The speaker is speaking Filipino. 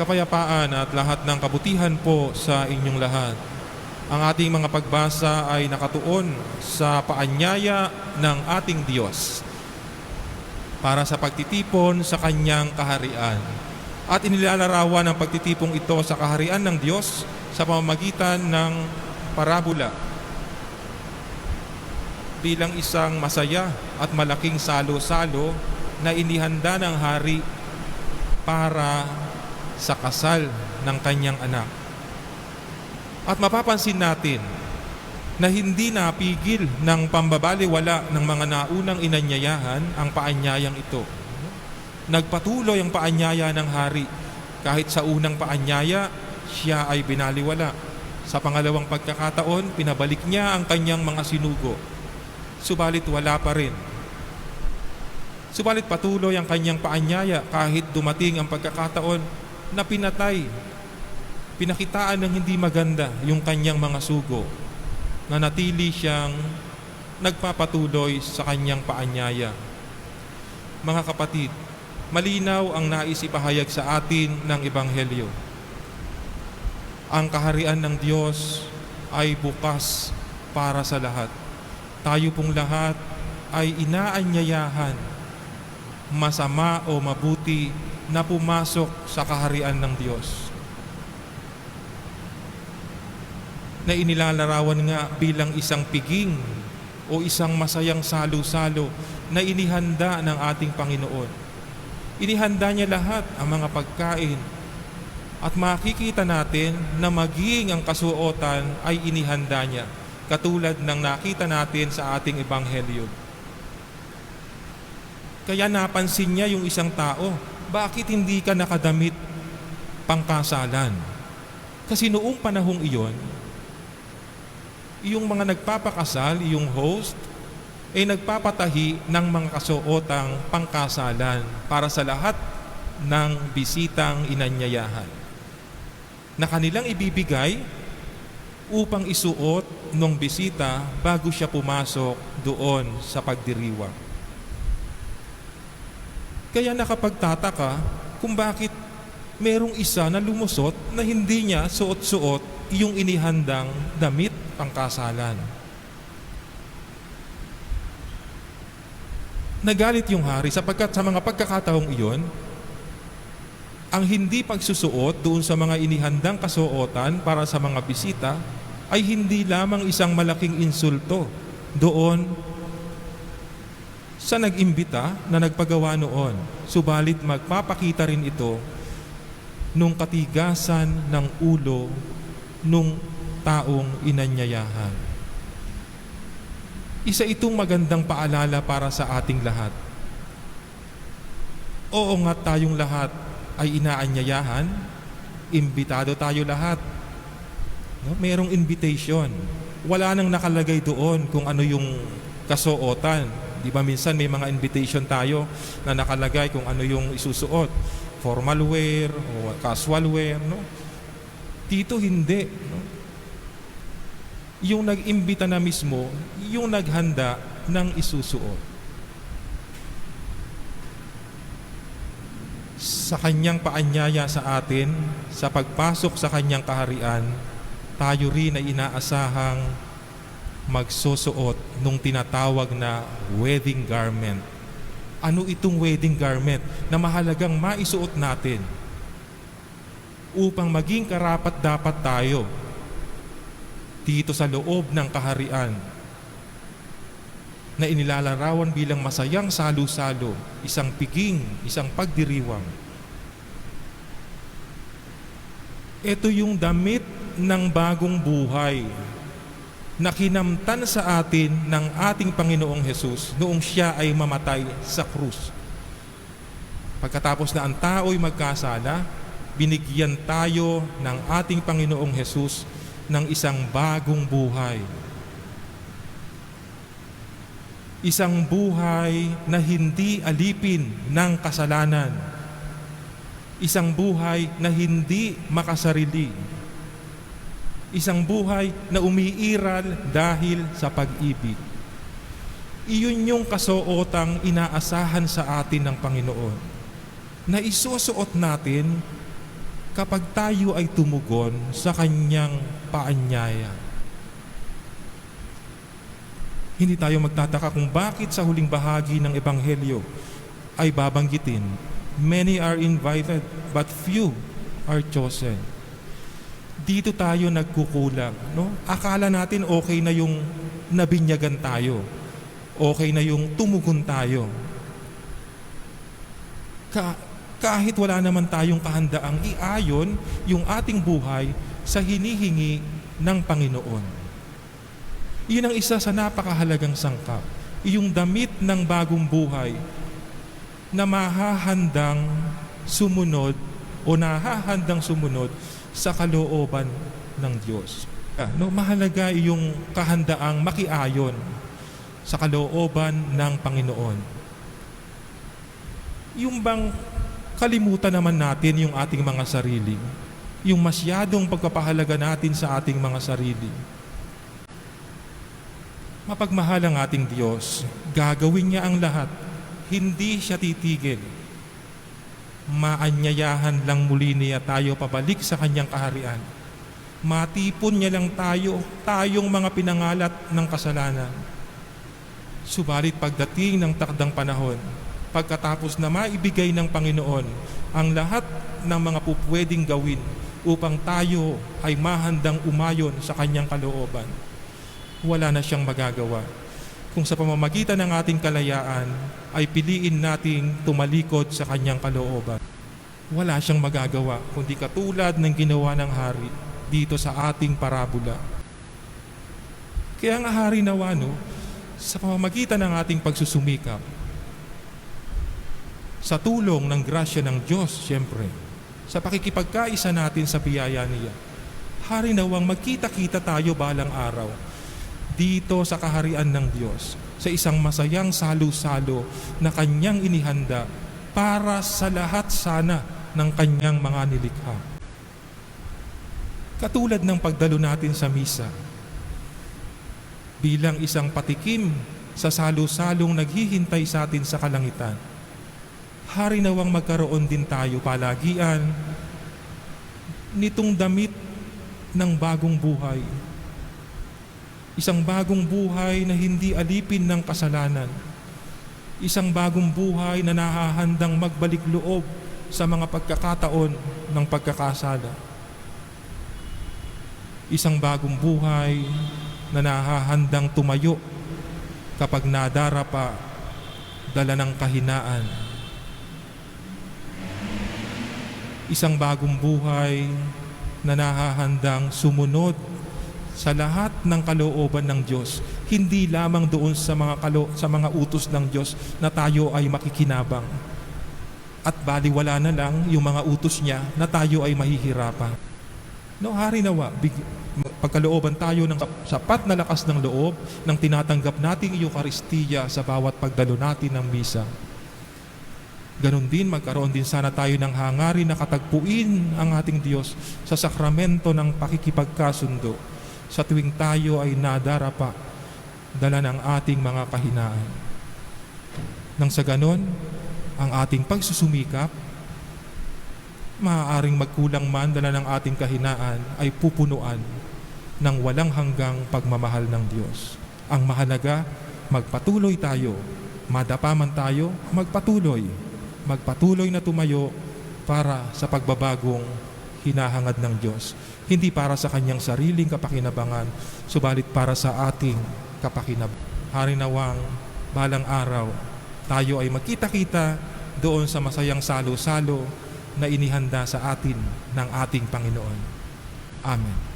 kapayapaan at lahat ng kabutihan po sa inyong lahat. Ang ating mga pagbasa ay nakatuon sa paanyaya ng ating Diyos para sa pagtitipon sa kanyang kaharian. At inilalarawan ang pagtitipong ito sa kaharian ng Diyos sa pamamagitan ng parabola bilang isang masaya at malaking salo-salo na inihanda ng hari para sa kasal ng kanyang anak. At mapapansin natin na hindi napigil ng pambabaliwala ng mga naunang inanyayahan ang paanyayang ito. Nagpatuloy ang paanyaya ng hari. Kahit sa unang paanyaya, siya ay binaliwala. Sa pangalawang pagkakataon, pinabalik niya ang kanyang mga sinugo. Subalit wala pa rin. Subalit patuloy ang kanyang paanyaya kahit dumating ang pagkakataon na pinatay. Pinakitaan ng hindi maganda yung kanyang mga sugo na natili siyang nagpapatuloy sa kanyang paanyaya. Mga kapatid, malinaw ang nais ipahayag sa atin ng Ebanghelyo. Ang kaharian ng Diyos ay bukas para sa lahat. Tayo pong lahat ay inaanyayahan, masama o mabuti, na pumasok sa kaharian ng Diyos. Na inilalarawan nga bilang isang piging o isang masayang salo-salo na inihanda ng ating Panginoon. Inihanda niya lahat ang mga pagkain at makikita natin na maging ang kasuotan ay inihanda niya katulad ng nakita natin sa ating ebanghelyo. Kaya napansin niya yung isang tao, bakit hindi ka nakadamit pangkasalan? Kasi noong panahong iyon, yung mga nagpapakasal, yung host, ay nagpapatahi ng mga kasuotang pangkasalan para sa lahat ng bisitang inanyayahan na kanilang ibibigay upang isuot ng bisita bago siya pumasok doon sa pagdiriwang. Kaya nakapagtataka kung bakit merong isa na lumusot na hindi niya suot-suot yung inihandang damit pangkasalan. Nagalit yung hari sapagkat sa mga pagkakataong iyon, ang hindi pagsusuot doon sa mga inihandang kasuotan para sa mga bisita ay hindi lamang isang malaking insulto doon sa nag-imbita na nagpagawa noon. Subalit magpapakita rin ito nung katigasan ng ulo nung taong inanyayahan. Isa itong magandang paalala para sa ating lahat. Oo nga tayong lahat ay inaanyayahan, imbitado tayo lahat. No? Merong invitation. Wala nang nakalagay doon kung ano yung kasuotan. Di ba minsan may mga invitation tayo na nakalagay kung ano yung isusuot. Formal wear o casual wear. No? Dito hindi. No? Yung nag-imbita na mismo, yung naghanda ng isusuot. sa kanyang paanyaya sa atin sa pagpasok sa kanyang kaharian, tayo rin ay inaasahang magsusuot nung tinatawag na wedding garment. Ano itong wedding garment na mahalagang maisuot natin upang maging karapat dapat tayo dito sa loob ng kaharian na inilalarawan bilang masayang salo-salo, isang piging, isang pagdiriwang. Ito yung damit ng bagong buhay na kinamtan sa atin ng ating Panginoong Hesus noong siya ay mamatay sa krus. Pagkatapos na ang tao'y magkasala, binigyan tayo ng ating Panginoong Hesus ng isang bagong buhay isang buhay na hindi alipin ng kasalanan. Isang buhay na hindi makasarili. Isang buhay na umiiral dahil sa pag-ibig. Iyon yung kasuotang inaasahan sa atin ng Panginoon na isusuot natin kapag tayo ay tumugon sa kanyang paanyaya. Hindi tayo magtataka kung bakit sa huling bahagi ng Ebanghelyo ay babanggitin, Many are invited, but few are chosen. Dito tayo nagkukulang. No? Akala natin okay na yung nabinyagan tayo. Okay na yung tumugon tayo. Ka- kahit wala naman tayong kahandaang iayon yung ating buhay sa hinihingi ng Panginoon. Iyon ang isa sa napakahalagang sangkap. Yung damit ng bagong buhay na mahahandang sumunod o nahahandang sumunod sa kalooban ng Diyos. No, mahalaga yung kahandaang makiayon sa kalooban ng Panginoon. Yung bang kalimutan naman natin yung ating mga sarili, yung masyadong pagpapahalaga natin sa ating mga sarili. Mapagmahal ang ating Diyos, gagawin niya ang lahat, hindi siya titigil. Maanyayahan lang muli niya tayo pabalik sa kanyang kaharian. Matipon niya lang tayo, tayong mga pinangalat ng kasalanan. Subalit pagdating ng takdang panahon, pagkatapos na maibigay ng Panginoon ang lahat ng mga pupwedeng gawin upang tayo ay mahandang umayon sa kanyang kalooban, wala na siyang magagawa. Kung sa pamamagitan ng ating kalayaan ay piliin nating tumalikod sa kanyang kalooban, wala siyang magagawa kundi katulad ng ginawa ng hari dito sa ating parabola. Kaya nga hari nawa, no, sa pamamagitan ng ating pagsusumikap, sa tulong ng grasya ng Diyos, siyempre, sa pakikipagkaisa natin sa biyaya niya, hari nawang magkita-kita tayo balang araw dito sa kaharian ng Diyos sa isang masayang salo-salo na kanyang inihanda para sa lahat sana ng kanyang mga nilikha. Katulad ng pagdalo natin sa misa, bilang isang patikim sa salo-salong naghihintay sa atin sa kalangitan, hari nawang magkaroon din tayo palagian nitong damit ng bagong buhay Isang bagong buhay na hindi alipin ng kasalanan. Isang bagong buhay na nahahandang magbalik loob sa mga pagkakataon ng pagkakasala. Isang bagong buhay na nahahandang tumayo kapag nadara pa dala ng kahinaan. Isang bagong buhay na nahahandang sumunod sa lahat ng kalooban ng Diyos, hindi lamang doon sa mga kalo, sa mga utos ng Diyos na tayo ay makikinabang. At baliwala na lang yung mga utos niya na tayo ay mahihirapan. No, hari nawa, big, pagkalooban tayo ng sapat na lakas ng loob ng tinatanggap nating Eucharistia sa bawat pagdalo natin ng misa. Ganon din, magkaroon din sana tayo ng hangarin na katagpuin ang ating Diyos sa sakramento ng pakikipagkasundo sa tuwing tayo ay nadarapa dala ng ating mga kahinaan. Nang sa ganon, ang ating pagsusumikap, maaaring magkulang man dala ng ating kahinaan ay pupunuan ng walang hanggang pagmamahal ng Diyos. Ang mahalaga, magpatuloy tayo, madapa man tayo, magpatuloy, magpatuloy na tumayo para sa pagbabagong hinahangad ng Diyos. Hindi para sa kanyang sariling kapakinabangan, subalit para sa ating kapakinab. Hari nawang balang araw, tayo ay magkita-kita doon sa masayang salo-salo na inihanda sa atin ng ating Panginoon. Amen.